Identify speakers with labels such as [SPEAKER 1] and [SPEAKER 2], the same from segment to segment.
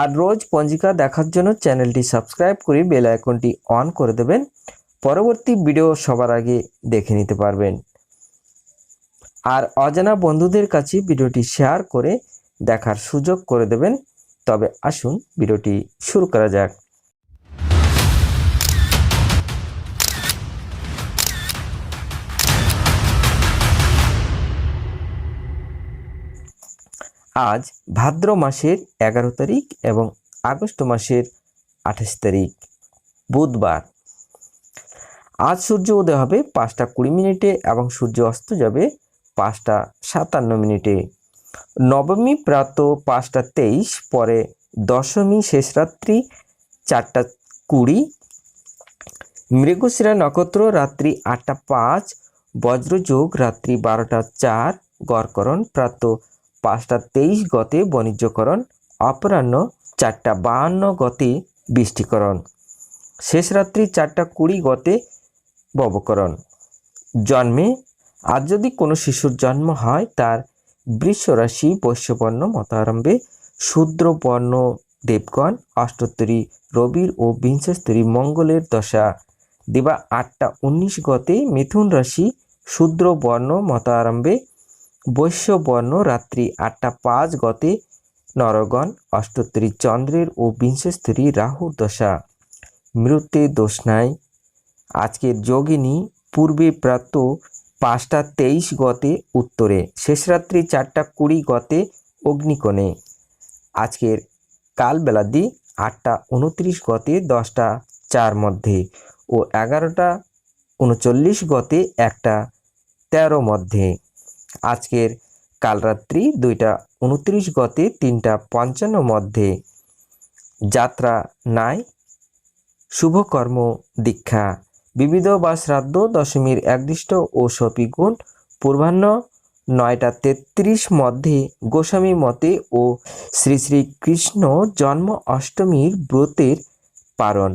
[SPEAKER 1] আর রোজ পঞ্জিকা দেখার জন্য চ্যানেলটি সাবস্ক্রাইব করে বেল আইকনটি অন করে দেবেন। পরবর্তী ভিডিও সবার আগে দেখে নিতে পারবেন। আর অজানা বন্ধুদের কাছে ভিডিওটি শেয়ার করে দেখার সুযোগ করে দেবেন। তবে আসুন ভিডিওটি শুরু করা যাক। আজ ভাদ্র মাসের এগারো তারিখ এবং আগস্ট মাসের আঠাশ তারিখ, বুধবার। আজ সূর্য উদয় হবে পাঁচটা কুড়ি মিনিটে এবং সূর্য অস্ত যাবে পাঁচটা সাতান্ন মিনিটে। নবমী প্রাত পাঁচটা তেইশ, পরে দশমী শেষ রাত্রি চারটা কুড়ি, মৃগশিরা নক্ষত্র রাত্রি আটটা পাঁচ, বজ্রযোগ রাত্রি বারোটা চার, গড়করণ প্রাত পাঁচটা তেইশ গতে বাণিজ্যকরণ, অপরাহ্ন চারটা বাহান্ন গতে বৃষ্টিকরণ। শেষ রাত্রি চারটা কুড়ি গতে ববকরণ। জন্মে আজ যদি কোনো শিশুর জন্ম হয়, তার বৃষ রাশি বৈশ্যবর্ণ মতারম্ভে শূদ্রবর্ণ দেবগণ অষ্টোত্তরী রবির ও বিংশস্তরী মঙ্গলের দশা দিবা আটটা উনিশ গতে মিথুন রাশি, শূদ্রবর্ণ মতারম্ভে বৈশ্য বর্ণ রাত্রি আটটা পাঁচ গতে নরগণ অষ্টোত্তরী চন্দ্রের ও বিংশস্তরী রাহুর দশা। মৃত্যু দোষ নাই। আজকের যোগিনী পূর্বে প্রাপ্ত পাঁচটা তেইশ গতে উত্তরে, শেষ রাত্রি চারটা কুড়ি গতে অগ্নিকোণে। আজকের কালবেলাদি আটটা উনত্রিশ গতে দশটা চার মধ্যে ও এগারোটা উনচল্লিশ গতে একটা তেরো মধ্যে। আজকের কালরাত্রি দুইটা উনত্রিশ গতে তিনটা পঞ্চান্ন মধ্যে। যাত্রা নাই, শুভকর্ম দীক্ষা। বিবিধ বা শ্রাদ্ধ দশমীর একদৃষ্ট ও সপিগুণ। পূর্বাহ্ন নয়টা তেত্রিশ মধ্যে গোস্বামী মতে ও শ্রী শ্রী কৃষ্ণ জন্ম অষ্টমীর ব্রতের পারণ।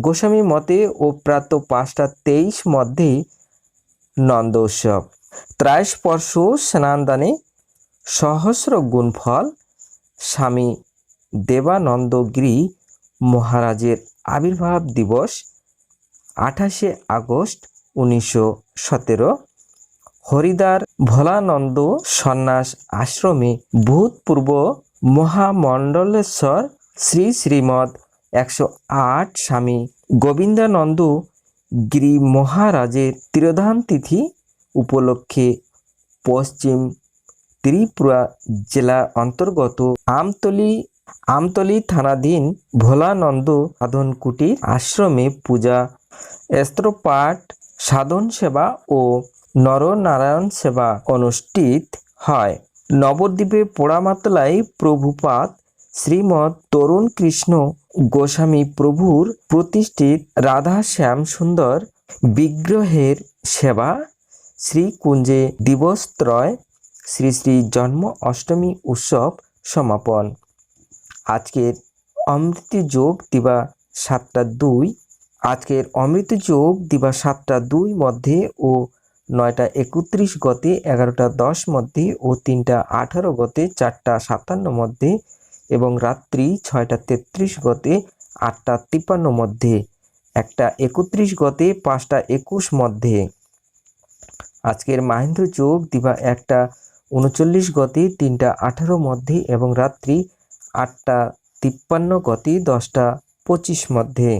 [SPEAKER 1] গোস্বামী মতে ও প্রাত পাঁচটা তেইশ মধ্যে নন্দ উৎসব ত্রায়স্পর্শ স্নানদানে, সহস্র গুণফল, স্বামী দেবানন্দ দেবানন্দগিরি মহারাজের আবির্ভাব দিবস, আঠাশে আগস্ট উনিশশো সতেরো। হরিদার ভোলানন্দ সন্ন্যাস আশ্রমে ভূতপূর্ব মহামণ্ডলেশ্বর শ্রী শ্রীমদ একশো আট স্বামী গোবিন্দানন্দ গিরি মহারাজের তিরোধান তিথি উপলক্ষে পশ্চিম ত্রিপুরা জেলা অন্তর্গত আমতলি আমতলি থানাধীন ভোলানন্দ সাধন কুটির আশ্রমে পূজা স্ত্রপাঠ সাধন সেবা ও নরনারায়ণ সেবা অনুষ্ঠিত হয়। নবদ্বীপে পোড়ামাতলায় প্রভুপাত শ্রীমৎ তরুণ কৃষ্ণ গোস্বামী প্রভুর প্রতিষ্ঠিত রাধা শ্যাম সুন্দর বিগ্রহের সেবা শ্রীকুঞ্জে দিবসত্রয় শ্রী শ্রী জন্ম অষ্টমী উৎসব সমাপন। আজকের অমৃত যোগ দিবা সাতটা দুই। আজকের অমৃত যোগ দিবা সাতটা দুই মধ্যে ও নয়টা একত্রিশ গতে, এগারোটা দশ মধ্যে ও তিনটা আঠারো গতে, চারটা সাতান্ন মধ্যে এবং রাত্রি ছয়টা তেত্রিশ গতে, আটটা তিপ্পান্ন মধ্যে। একটা একত্রিশ গতে, পাঁচটা একুশ মধ্যে। আজকের মাহেন্দ্র যোগ দিবা একটা উনচল্লিশ গতি, তিনটা আঠারো মধ্যে এবং রাত্রি আটটা তিপ্পান্ন গতি, দশটা পঁচিশ মধ্যে।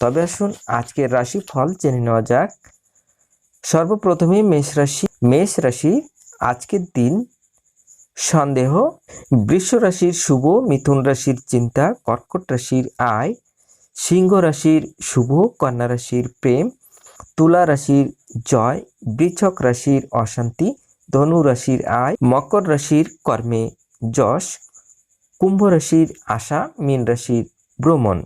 [SPEAKER 1] তবে আসুন আজকের রাশি ফল জেনে নেওয়া যাক। সর্বপ্রথমে মেষ রাশি মেষ রাশি আজকের দিন সন্দেহ, বৃষ রাশির শুভ, মিথুন রাশির চিন্তা, কর্কট রাশির আয়, সিংহ রাশির শুভ, কন্যা রাশির প্রেম তুলা রাশির জয় বৃচক রাশির অশান্তি, ধনু রাশির আয়, মকর রাশির কর্মে যশ, কুম্ভ রাশির আশা, মীন রাশির ভ্রমণ।